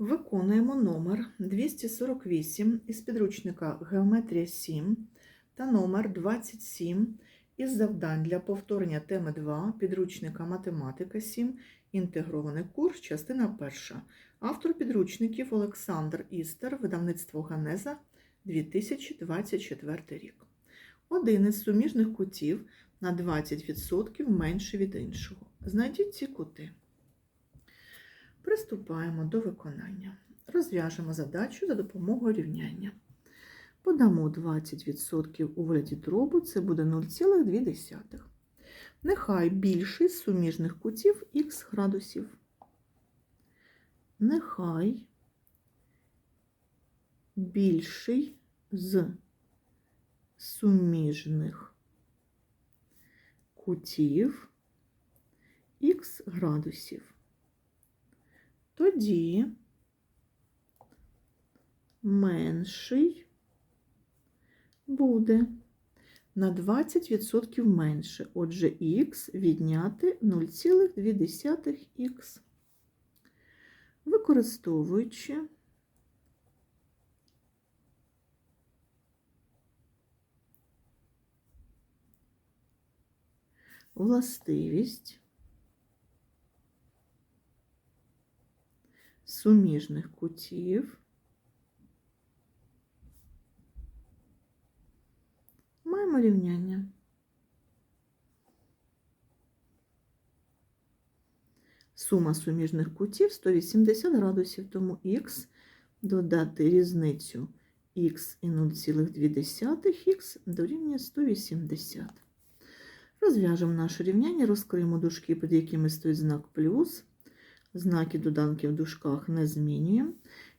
Виконуємо номер 248 із підручника Геометрія 7 та номер 27 із завдань для повторення теми 2 підручника Математика 7, інтегрований курс, частина 1. Автор підручників Олександр Істер, видавництво Ганеза, 2024 рік. Один із суміжних кутів на 20% менше від іншого. Знайдіть ці кути. Приступаємо до виконання. Розв'яжемо задачу за допомогою рівняння. Подамо 20% у вигляді дробу, це буде 0,2. Нехай більший з суміжних кутів х градусів. Нехай більший з суміжних кутів х градусів. Тоді менший буде на 20% менше. Отже, х відняти 0,2х. Використовуючи властивість суміжних кутів маємо рівняння. Сума суміжних кутів 180 градусів, тому х додати різницю х і 0,2х дорівнює 180. Розв'яжемо наше рівняння, розкриємо дужки, під якими стоїть знак плюс. Знаки доданки в дужках не змінюємо.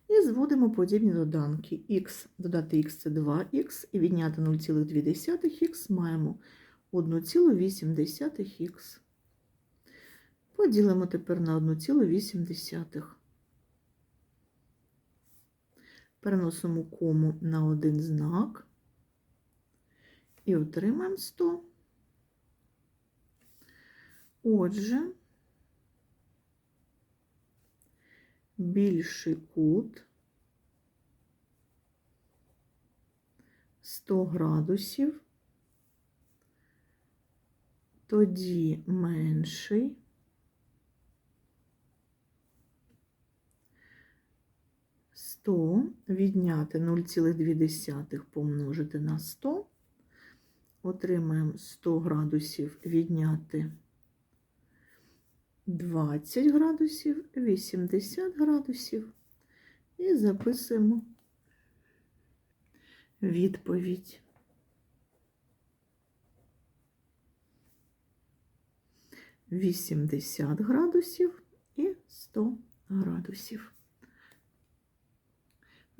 І зводимо подібні доданки. х додати х це 2х, і відняти 0,2х маємо 1,8х. Поділимо тепер на 1,8. Переносимо кому на один знак і отримаємо 100. Отже, більший кут. 100 градусів, тоді менший. сто. Відняти 0,2 помножити на 100, отримаємо 100 градусів відняти 20 градусів, 80 градусів і записуємо відповідь. Вісімдесят градусів і сто градусів.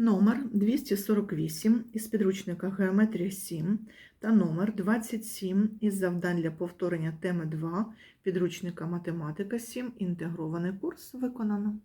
Номер 248 із підручника Геометрія 7 та номер 27 із завдань для повторення теми 2 підручника Математика 7. Інтегрований курс виконано.